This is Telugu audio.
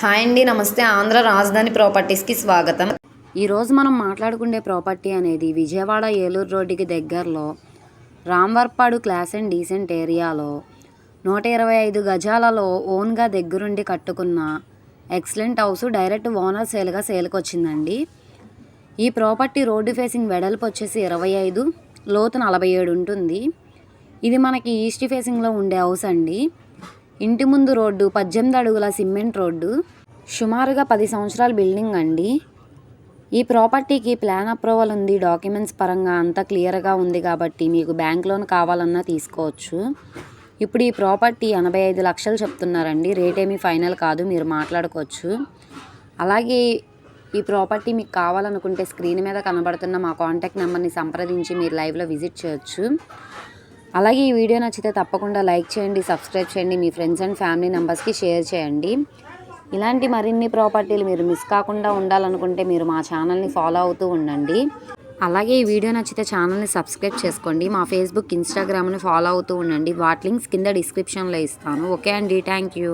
హాయ్ అండి నమస్తే. ఆంధ్ర రాజధాని ప్రాపర్టీస్కి స్వాగతం. ఈరోజు మనం మాట్లాడుకునే ప్రాపర్టీ అనేది విజయవాడ ఏలూరు రోడ్డుకి దగ్గరలో రామ్వర్పాడు క్లాస్ అండ్ డీసెంట్ ఏరియాలో నూట ఇరవై ఐదు గజాలలో ఓన్గా దగ్గరుండి కట్టుకున్న ఎక్సలెంట్ హౌస్ డైరెక్ట్ ఓనర్ సేల్గా సేల్కొచ్చిందండి ఈ ప్రాపర్టీ రోడ్డు ఫేసింగ్ వెడల్పు వచ్చేసి ఇరవై ఐదు లోతు నలభై ఏడు ఉంటుంది. ఇది మనకి ఈస్ట్ ఫేసింగ్లో ఉండే హౌస్ అండి. ఇంటి ముందు రోడ్డు పద్దెనిమిది అడుగుల సిమెంట్ రోడ్డు. సుమారుగా పది సంవత్సరాల బిల్డింగ్ అండి. ఈ ప్రాపర్టీకి ప్లాన్ అప్రూవల్ ఉంది. డాక్యుమెంట్స్ పరంగా అంతా క్లియర్గా ఉంది కాబట్టి మీకు బ్యాంక్ లోన్ కావాలన్నా తీసుకోవచ్చు. ఇప్పుడు ఈ ప్రాపర్టీ ఎనభై ఐదు లక్షలు చెప్తున్నారండి. రేట్ ఏమీ ఫైనల్ కాదు. మీరు మాట్లాడుకోవచ్చు. అలాగే ఈ ప్రాపర్టీ మీకు కావాలనుకుంటే స్క్రీన్ మీద కనబడుతున్న మా కాంటాక్ట్ నెంబర్ని సంప్రదించి మీరు లైవ్లో విజిట్ చేయొచ్చు. అలాగే ఈ వీడియో నచ్చితే తప్పకుండా లైక్ చేయండి సబ్స్క్రైబ్ చేయండి మీ ఫ్రెండ్స్ అండ్ ఫ్యామిలీ మెంబర్స్కి షేర్ చేయండి. ఇలాంటి మరిన్ని ప్రాపర్టీలు మీరు మిస్ కాకుండా ఉండాలనుకుంటే మీరు మా ఛానల్ని ఫాలో అవుతూ ఉండండి. అలాగే ఈ వీడియో నచ్చితే ఛానల్ని సబ్స్క్రైబ్ చేసుకోండి మా ఫేస్బుక్ ఇన్స్టాగ్రామ్ని ఫాలో అవుతూ ఉండండి. వాటి లింక్స్ కింద డిస్క్రిప్షన్లో ఇస్తాను. ఓకే అండి థ్యాంక్ యూ.